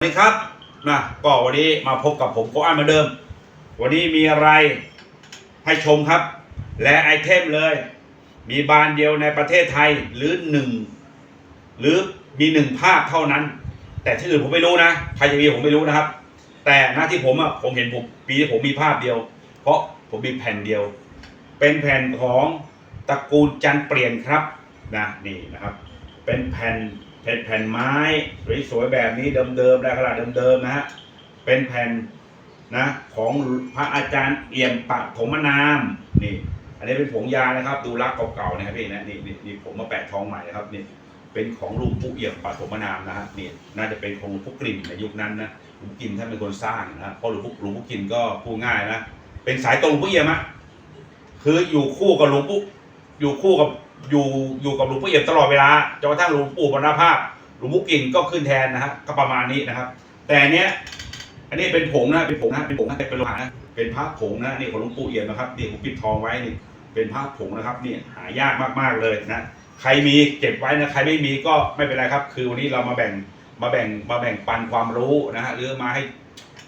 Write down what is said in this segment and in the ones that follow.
สวัสดีครับนะก็วันนี้มาพบกับผมโกอันเหมือนเดิม วันนี้มีอะไรให้ชมครับ และไอเทมเลย มีบานเดียวในประเทศไทยหรือหนึ่งหรือมีหนึ่งภาพเท่านั้น แต่ที่อื่นผมไม่รู้นะใครจะมีผมไม่รู้นะครับ แต่หน้าที่ผมอะผมเห็นผมปีที่ผมมีภาพเดียว เพราะผมมีแผ่นเดียว เป็นแผ่นของตระกูลจันเปลี่ยนครับนะนี่นะครับ เป็นแผ่น แผ่นแผ่นไม้สวยๆแบบนี้เดิมๆได้ขนาเดิมๆนะฮะเป็นแผ่นนะของพระอาจารย์เอี่ยมปะถมนามนี่ อันนี้เป็นผงยานะครับ ดูรักเก่าๆนะครับพี่นะนี่นี่นี่ผมมาแปะทองใหม่นะครับนี่เป็นของหลุงปู่เอี่ยมปะถมนามนะฮะนี่น่าจะเป็นของหลวงปู่กลิ่นในยุคนั้นนะหลวงปู่กลิ่นท่านเป็นคนสร้างนะฮะเพราะหลวงปู่หลวงปู่กลิ่นก็พูดง่ายนะเป็นสายตรงหลวงปู่เอี่ยมอะคืออยู่คู่กับหลวงปู่อยู่คู่กับ อยู่อยู่กับหลวงปู่เอี่ยมตลอดเวลาจนกระทั่งหลวงปู่มรณภาพ หลวงปู่กลิ่นก็ขึ้นแทนนะฮะก็ประมาณนี้นะครับ แต่เนี้ยอันนี้เป็นผงนะเป็นผงนะเป็นผงนะเป็นโลหะนะเป็นพระผงนะนี่ของหลวงปู่เอี่ยมนะครับนี่ผมปิดทองไว้นี่เป็นพระผงนะครับนี่หายากมากๆเลยนะใครมีเก็บไว้นะใครไม่มีก็ไม่เป็นไรครับ คือวันนี้เรามาแบ่งมาแบ่งมาแบ่งปันความรู้นะฮะหรือมาให้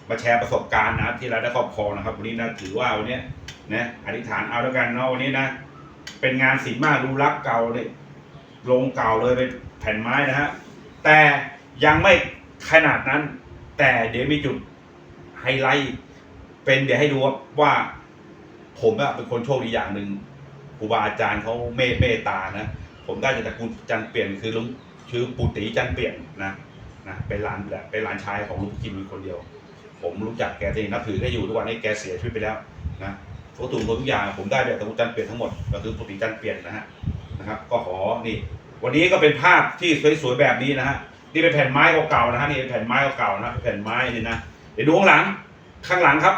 มาแชร์ประสบการณ์นะครับที่เราได้ครอบครองนะครับ วันนี้นะถือว่าวันนี้นะอธิษฐานเอาแล้วกันเนาะวันนี้นะ เป็นงานศิลป์มากดูรักเก่าเลยลงเก่าเลยเป็นแผ่นไม้นะฮะแต่ยังไม่ขนาดนั้น แต่เดี๋ยวมีจุดไฮไลท์เป็นเดี๋ยวให้ดูว่าผมอะเป็นคนโชคดีอย่างหนึ่งครูบาอาจารย์เขาเมตเมตตานะผมได้จากตระกูลจันเปลี่ยนคือลุงชื่อปุติจันเปลี่ยนนะนะเป็นหลานแบบเป็นหลานชายของลุงกิมีคนเดียว ผมรู้จักแกที่นับถือแกอยู่ทุกวันนี้แกเสียชีวิตไปแล้วนะ ทุกตุนทุกอย่างผมได้แบบตระกูลจันเปลี่ยนทั้งหมดก็คือปุติจันเปลี่ยนนะฮะนะครับ ก็ขอนี่ วันนี้ก็เป็นภาพที่สวยๆแบบนี้นะฮะนี่เป็นแผ่นไม้เก่าๆนะฮะนี่เป็นแผ่นไม้เก่าๆนะแผ่นไม้นี่นะเดี๋ยวดูข้างหลังข้างหลังครับ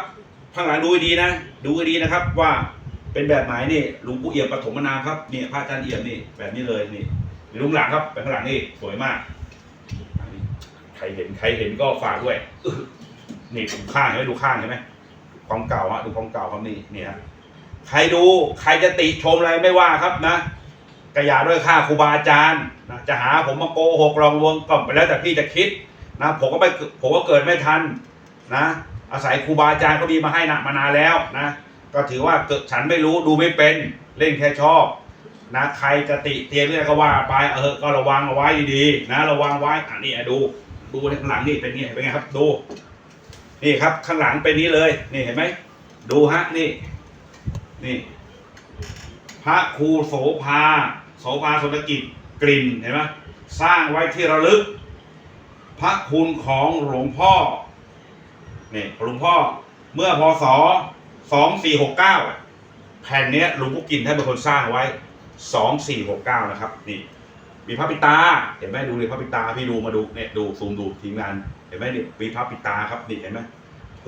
ข้างหลังดูให้ดีนะ ดูให้ดีนะครับว่าเป็นแบบไหนนี่หลวงปู่เอี่ยมปฐมนามครับนี่พระอาจารย์เอี่ยมนี่แบบนี้เลยนี่ดูข้างหลังครับไปข้างหลังนี่สวยมากใครเห็นใครเห็นก็ฝากด้วยนี่ดูข้างเห็นไหมดูข้างเห็นไหม ความเก่าฮะดูความเก่าครับนี่นี่ฮะใครดูใครจะติชมอะไรไม่ว่าครับนะกระยาด้วยค่าครูบาอาจารย์นะจะหาผมมาโกหกลอกลวงก็ไปแล้วแต่พี่จะคิดนะผมก็ไม่ผมก็เกิดไม่ทันนะ อาศัยครูบาอาจารย์เขามีมาให้นะมานานแล้วนะก็ถือว่าเกิดฉันไม่รู้ดูไม่เป็นเล่นแค่ชอบนะใครจะติเตียนเรื่องก็ว่าไปเออก็ระวังเอาไว้ดีๆนะระวังไว้อะนี่อะดูดูข้างหลังนี่เป็นไงเป็นไงครับดู นี่ครับข้างหลังเป็นนี้เลย นี่เห็นไหมดูฮะนี่ นี่ พระครูโสภาโสภาสนกิจกลิ่นเห็นไหมสร้างไว้ที่ระลึก พระคุณของหลวงพ่อนี่หลวงพ่อเมื่อพศสองสี่หกเก้าแผ่นนี้หลวงพ่อกินท่านเป็นคนสร้างไว้สองสี่หกเก้านะครับ นี่ มีพระปิตา เห็นไหมดูเลยพระปิตาพี่ดูมาดูเนี่ยดูซูมดูทีมงาน ห็นไหมนี่มีพระปิตาครับนี่เห็นไหม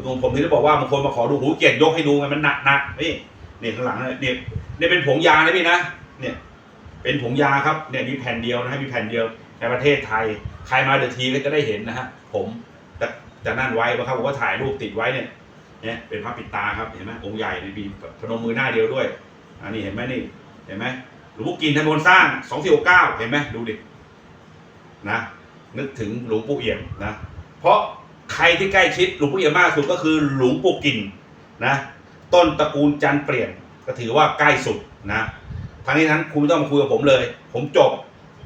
ตรงผมที่ได้บอกว่าบางคนมาขอดูหูเกียรติยกให้ดูไงมันหนักหนักนี่นี่ข้างหลังเนี่ยเนี่ยเนี่ยเป็นผงยานะพี่นะเนี่ยเป็นผงยาครับเนี่ยมีแผ่นเดียวนะฮะมีแผ่นเดียวในประเทศไทย ใครมาเดอะทีก็จะได้เห็นนะฮะผมจะจะนั่นไว้นะครับผมก็ถ่ายรูปติดไว้เนี่ยเนี่ยเป็นพระปิดตาครับเห็นไหมองค์ใหญ่ในปีพนมมือหน้าเดียวด้วยอันนี้เห็นไหมนี่เห็นไหมหลวงปู่กินท่านเป็นคนสร้างสองสี่หกเก้าเห็นไหมดูดินะนึกถึงหลวงปู่เอี่ยมนะ เพราะใครที่ใกล้ชิดหลวงปู่เอี่ยมมากสุดก็คือหลวงปู่กินนะต้นตระกูลจันเปลี่ยนก็ถือว่าใกล้สุดนะทั้งนี้ทั้งคุณไม่ต้องมาคุยกับผมเลย ผมจบ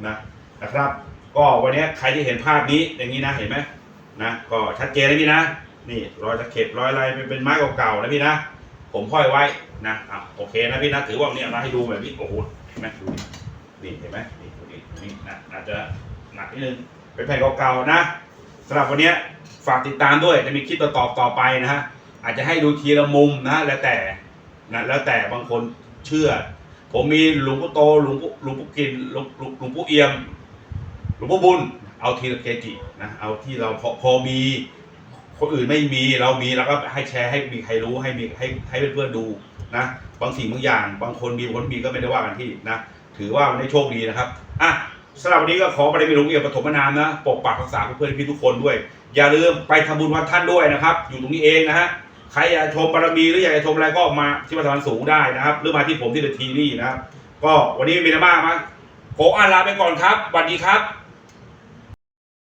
นะนะครับ ก็วันนี้ใครที่เห็นภาพนี้อย่างนี้นะเห็นไหมนะก็ชัดเจนนะพี่นะ นี่รอยตะเข็บรอยอะไรเป็นไม้เก่าๆนะพี่นะ ผมห้อยไว้นะอะโอเคนะพี่นะถือว่าเนี่ยมาให้ดูแบบนี้โอ้โหเห็นไหมดูดินี่เห็นไหมนี่ดูดินี่นะอาจจะหนักนิดนึงเป็นแผ่นเก่าๆนะ สำหรับวันนี้ฝากติดตามด้วยจะมีคลิปต่อๆต่อไปนะฮะอาจจะให้ดูทีละมุมนะแล้วแต่นะแล้วแต่บางคนเชื่อ ผมมีหลวงปู่โตหลวงปู่หลวงปู่กินหลวงหลวงหลวงปู่เอี่ยมหลวงพ่อบุญ เอาทีละเกจินะเอาที่เราพอพอมีคนอื่นไม่มีเรามีเราก็ให้แชร์ให้มีใครรู้ให้มีให้ให้เพื่อนๆดูนะบางสิ่งบางอย่าง บางคนมีบางคนมีก็ไม่ได้ว่ากันที่นะถือว่าวันนี้โชคดีนะครับอะ สำหรับวันนี้ก็ขอบารมีหลวงเอี่ยมปฐมนามนะ ปกปักรักษาเพื่อนพี่ทุกคนด้วย อย่าลืมไปทำบุญวัดท่านด้วยนะครับ อยู่ตรงนี้เองนะฮะ ใครอยากชมบารมีหรืออยากจะชมอะไรก็มาที่ประธานสูงได้นะครับ หรือมาที่ผมที่เดอะทีนี่นะครับ ก็วันนี้มีนะมากมั้ยโกอ่าลาไปก่อนครับสวัสดีครับ